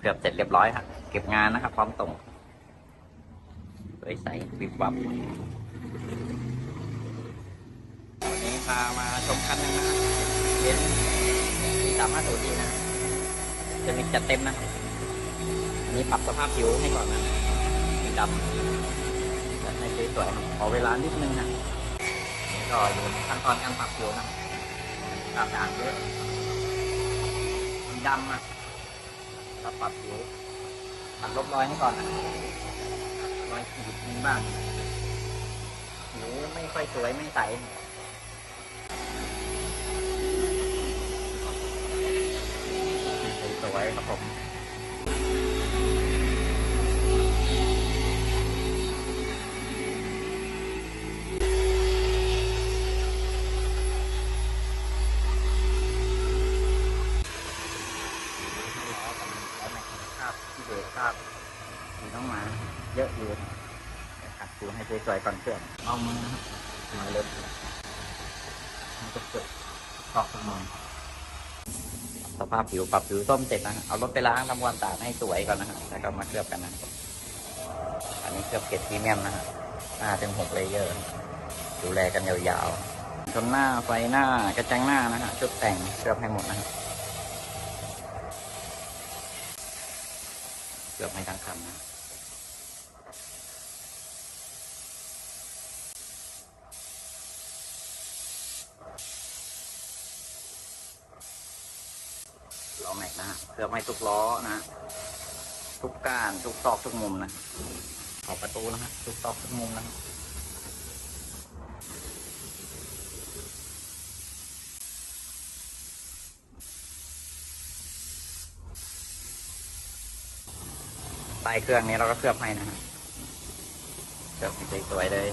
เกือบเสร็จเรียบร้อยครับ เก็บงานนะครับ พร้อมส่งสวยใสวิบวับวันนี้พามาชมคันนึงนะครับเป็นที่สามารถสูดีนะจะมีจัดเต็มนะอันนี้ปรับสภาพผิวให้ก่อนนะสีดำจัดให้สวยๆขอเวลานิดนึงนะนี่ก็อยู่ในขั้นตอนการปรับผิวนะตามด่างเยอะสีดำอะ เราปรับผิวตัดลบรอยให้ก่อนนะรอยขีดมีบ้างผิวไม่ค่อยสวยไม่ใสสวยครับผมูให้สวยๆก่อนเพื่อนเอามือนะครับมาเล็บมันจะเกิดตอกมือสภาพผิวปรับผิวส้มเสร็จนะเอารถไปล้างทำความสะอาดให้สวยก่อนนะฮะแล้วก็มาเคลือบกันนะอันนี้เคลือบเกรดพรีเมียมนะฮะห้าถึงหกเลเยอร์ ดูแลกันยาวๆชนหน้าไฟหน้ากระจังหน้านะฮะชุดแต่งเคลือบให้หมดนะฮะเกือบไม่ทั้งคันนะ ล้อแม็กนะฮะเกือบไม่ทุกล้อนะ ทุกก้านทุกซอกทุกมุมนะขอบประตูนะฮะทุกซอกทุกมุมนะใต้เครื่องนี้เราก็เคลือบให้นะฮะเคลือบสวยๆเลย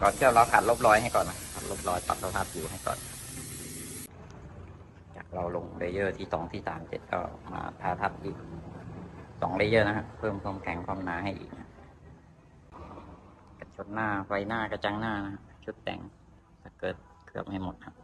ก่อนเคลือบเราขัดลบรอยให้ก่อนนะขัดลบรอยปรับสภาพผิวให้ก่อน เราลงเลเยอร์ที่สองที่สามเสร็จก็มาทาทับอีกสองเลเยอร์นะเพิ่มความแข็งความหนาให้อีกกระชดหน้าไฟหน้ากระจังหน้านะฮะชุดแต่งสเกิร์ตเคลือบให้หมดครับ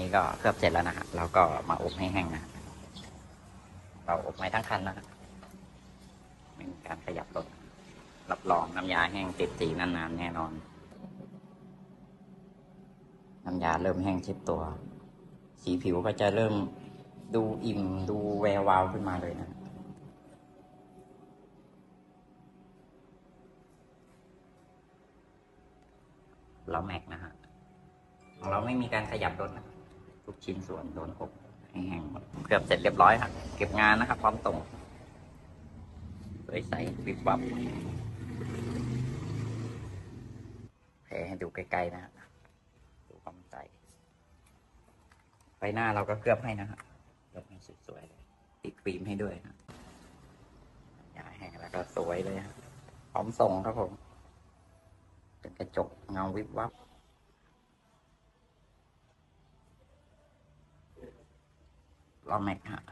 นี้ก็เคลือบเสร็จแล้วนะฮะเราก็มาอบให้แห้งนะเราอบไม้ทั้งคันนะฮะไม่มีการขยับรถรับรองน้ำยาแห้งติดสีนานๆแน่นอน น้ำยาเริ่มแห้งช็ดตัว สีผิวก็จะเริ่มดูอิ่มดูแวววาวขึ้นมาเลยนะเราแม็กนะฮะของเราไม่มีการขยับรถนะ ทุกชิ้นส่วนโดนอบแห้งหมดเกือบเสร็จเรียบร้อยครับเก็บงานนะครับ พร้อมส่งสวยใสวิบวับแผลให้ดูใกล้ๆนะฮะดูความใสไฟหน้าเราก็เคลือบให้นะฮะเคลือบให้สวยๆเลยติดฟิล์มให้ด้วยนะอย่าแห้งแล้วก็สวยเลยฮะพร้อมส่งครับผมเป็นกระจกเงาวิบวับ ล้อแม็กฮะ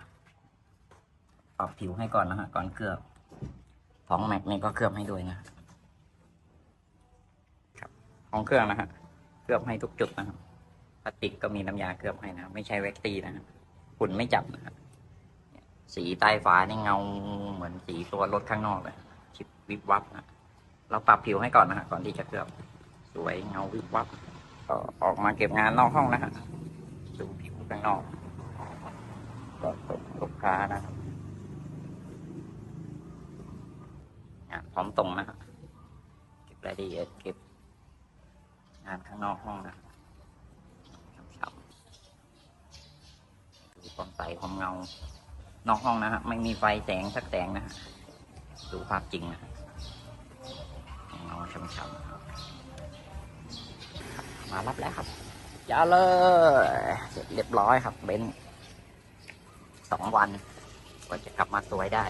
ปรับผิวให้ก่อนนะฮะก่อนเคลือบท้องแม็กนี่ก็เคลือบให้ด้วยนะครับของเครื่องนะฮะเคลือบให้ทุกจุดนะครับพลาสติกก็มีน้ำยาเคลือบให้นะไม่ใช่แว็กซีนะฮะฝุ่นไม่จับนะฮะเนี่ยสีใต้ฝานี่เงาเหมือนสีตัวรถข้างนอกเลยชิบวิบวับนะเราปรับผิวให้ก่อนนะฮะก่อนที่จะเคลือบสวยเงาวิบวับก็ออกมาเก็บงานนอกห้องนะฮะดูผิวข้างนอก ก็ส่งลูกค้านะครับงานพร้อมตรงนะครับเก็บรายละเอียดเก็บงานข้างนอกห้องนะครับรบดูความใสความเงา นอกห้องนะฮะไม่มีไฟแสงสักแสงนะฮะดูภาพจริงนะเงาช้ำๆครับมารับแล้วครับยาเลยเสร็จเรียบร้อยครับเบนซ์ สองวันกว่าจะกลับมาสวยได้